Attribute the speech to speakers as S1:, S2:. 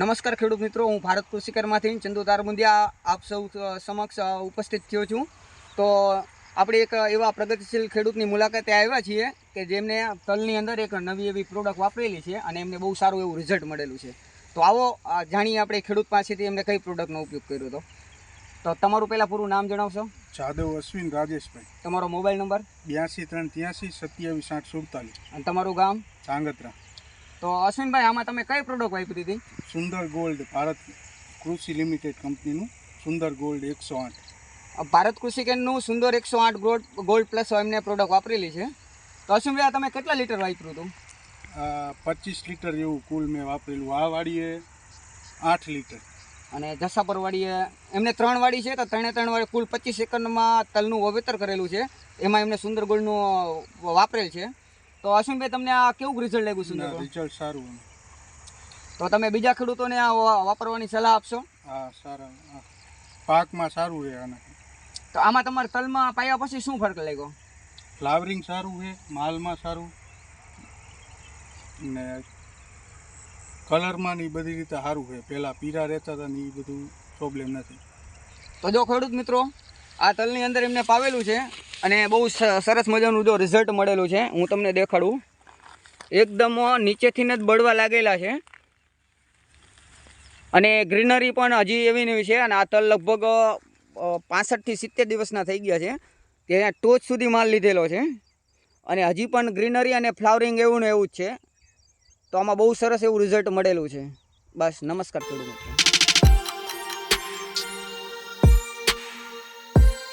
S1: નમસ્કાર ખેડૂત મિત્રો હું ભારત કૃષિકરમાંથી ચંદુ તારમુંદિયા આપ સૌ સમક્ષ ઉપસ્થિત થયો છું. તો આપણે એક એવા પ્રગતિશીલ ખેડૂતની મુલાકાતે આવ્યા છીએ કે જેમને તલની અંદર એક નવી એવી પ્રોડક્ટ વાપરેલી છે અને એમને બહુ સારું એવું રિઝલ્ટ મળેલું છે. તો આવો જાણીએ આપણે ખેડૂત પાસેથી એમને કઈ પ્રોડક્ટનો ઉપયોગ કર્યો હતો. તો તમારું પહેલાં પૂરું નામ જણાવશો?
S2: જાદવ અશ્વિન રાજેશભાઈ.
S1: તમારો મોબાઈલ નંબર
S2: બ્યાસી ત્રણ ત્યાસી સત્યાવીસ આઠ સુડતાલીસ.
S1: અને તમારું ગામ?
S2: ધાંગધ્રા.
S1: તો અશ્વિનભાઈ આમાં તમે કઈ પ્રોડક્ટ વાપરી હતી?
S2: સુંદર ગોલ્ડ ભારત કૃષિ લિમિટેડ કંપનીનું સુંદર ગોલ્ડ એકસો આઠ.
S1: ભારત કૃષિ કેન્દ્રનું સુંદર એકસો આઠ ગોલ્ડ ગોલ્ડ પ્લસ એમને પ્રોડક્ટ વાપરેલી છે. તો અશ્વિનભાઈ તમે કેટલા લીટર વાપર્યું હતું?
S2: પચીસ લીટર જેવું કુલ મેં વાપરેલું. આ વાડીએ આઠ લીટર.
S1: અને જસાપર વાડીએ એમને ત્રણ વાડી છે તો ત્રણે ત્રણ વાડી કુલ પચીસ એકરમાં તલનું વાવેતર કરેલું છે. એમાં એમને સુંદર ગોલ્ડનું વાપરેલ છે. તો અશ્વિનભાઈ તમને આ કેવું રિઝલ્ટ લાગ્યું સુંદર
S2: રિઝલ્ટ સારું
S1: તો તમે બીજા ખેડૂતોને આ વાપરવાની સલાહ આપશો?
S2: હા સારા પાકમાં સારું રહે અને
S1: તો આમાં તમારે તલમાં પાયા પછી શું ફરક લાગ્યો?
S2: ફ્લાવરિંગ સારું છે માલમાં સારું. ને કલરમાં ને એ બધી રીતે સારું છે. પહેલાં પીરા રહેતા હતા ને એ બધું પ્રોબ્લેમ નથી.
S1: તો જો ખેડૂત મિત્રો આ તલની અંદર એમને પાવેલું છે અને બહુ સરસ મજાનું જો રિઝલ્ટ મળેલું છે. હું તમને દેખાડું. એકદમ નીચેથી જ બળવા લાગેલા છે. અને ગ્રીનરી પણ હજી એવી નવી છે અને આ તલ લગભગ પાસઠથી સિત્તેર દિવસના થઈ ગયા છે. તે ટોચ સુધી માલ લીધેલો છે. અને હજી પણ ગ્રીનરી અને ફ્લાવરિંગ એવું ને એવું જ છે. તો આમાં બહુ સરસ એવું રિઝલ્ટ મળેલું છે. બસ, નમસ્કાર ખેડૂત મિત્રો.